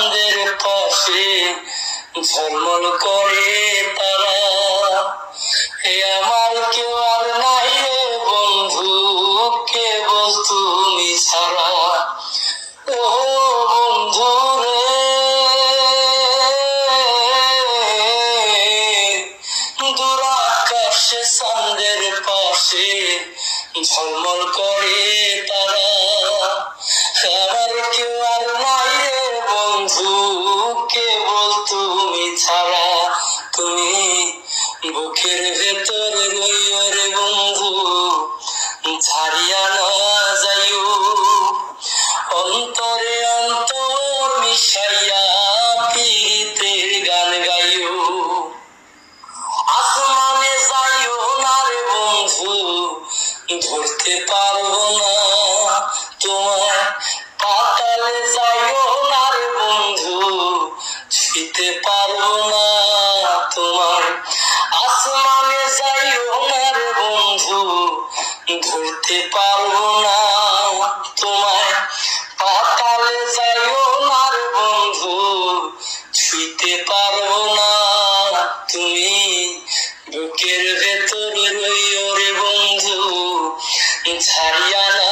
চাঁদের পাশে ঝলমল করে তারা। হে আমার কেউ আর নাই বন্ধু, কে বস্তু ছাড়া ও বন্ধু রে। দুরাকাশে চাঁদের পাশে ঝলমল করে তারা। ছাড়া তুমি বুকের ভেতর রইও রে বন্ধু ছাড়িয়া না যাইও। অন্তরে অন্তর মিশাইয়া গান যাইও না রে ধরতে পারব না। পারব না যাইও না বন্ধু, ধরতে পারব না না বন্ধু ছুঁতে পারব না তুমি। বুকের ভেতর রইও রে বন্ধু, ছাড়িয়া না